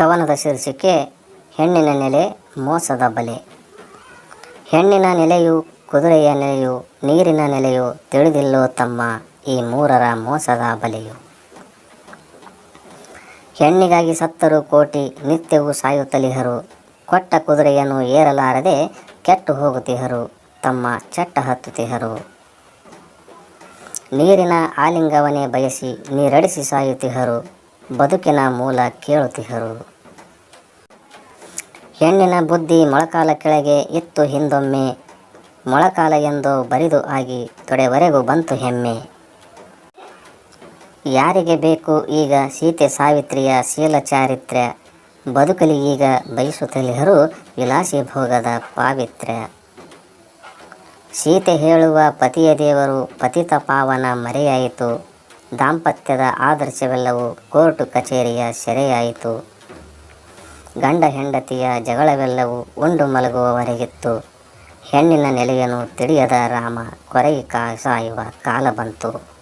ಕವನದ ಶೀರ್ಷಿಕೆ, ಹೆಣ್ಣಿನ ನೆಲೆ ಮೋಸದ ಬಲೆ ಹೆಣ್ಣಿನ ನೆಲೆಯು ಕುದುರೆಯ ನೆಲೆಯು, ನೀರಿನ ನೆಲೆಯು ತಿಳಿದಿಲ್ಲೋ ತಮ್ಮ ಈ ಮೂರರ ಮೋಸದ ಬಲೆಯು. ಹೆಣ್ಣಿಗಾಗಿ ಸತ್ತರು ಕೋಟಿ ನಿತ್ಯವೂ ಸಾಯುತ್ತಲಿಹರು. ಕೊಟ್ಟ ಕುದುರೆಯನ್ನು ಏರಲಾರದೆ ಕೆಟ್ಟು ಹೋಗುತ್ತಿಹರು. ತಮ್ಮ ಚಟ್ಟ ಹತ್ತುತ್ತಿಹರು. ನೀರಿನ ಆಲಿಂಗವನೇ ಬಯಸಿ ನೀರಡಿಸಿ ಸಾಯುತ್ತಿಹರು. ಬದುಕಿನ ಮೂಲ ಕೇಳುತ್ತಿಹರು ಹೆಣ್ಣಿನ ಬುದ್ಧಿ ಮೊಳಕಾಲ ಕೆಳಗೆ ಇತ್ತು ಹಿಂದೊಮ್ಮೆ, ಮೊಳಕಾಲ ಎಂದು ಬರಿದು ಆಗಿ ತೊಡೆವರೆಗೂ ಬಂತು ಹೆಮ್ಮೆ. ಯಾರಿಗೆ ಬೇಕು ಈಗ ಸೀತೆ ಸಾವಿತ್ರಿಯ ಶೀಲ ಚಾರಿತ್ರ್ಯ, ಬದುಕಲಿ ಈಗ ಬಯಸುತ್ತಲಿಹರು ವಿಲಾಸಿ ಭೋಗದ ಪಾವಿತ್ರ್ಯ. ಸೀತೆ ಹೇಳುವ ಪತಿಯ ದೇವರು ಪತಿತ ಪಾವನ ಮರೆಯಾಯಿತು ದಾಂಪತ್ಯದ ಆದರ್ಶವೆಲ್ಲವೂ ಕೋರ್ಟು ಕಚೇರಿಯ ಸೆರೆಯಾಯಿತು. ಗಂಡ ಹೆಂಡತಿಯ ಜಗಳವೆಲ್ಲವೂ ಉಂಡು ಮಲಗುವವರೆಗಿತ್ತು. ಹೆಣ್ಣಿನ ನೆಲೆಯನ್ನು ತಿಳಿಯದ ರಾಮ ಕೊರೆಯ ಕಾ ಸಾಯುವ ಕಾಲ ಬಂತು.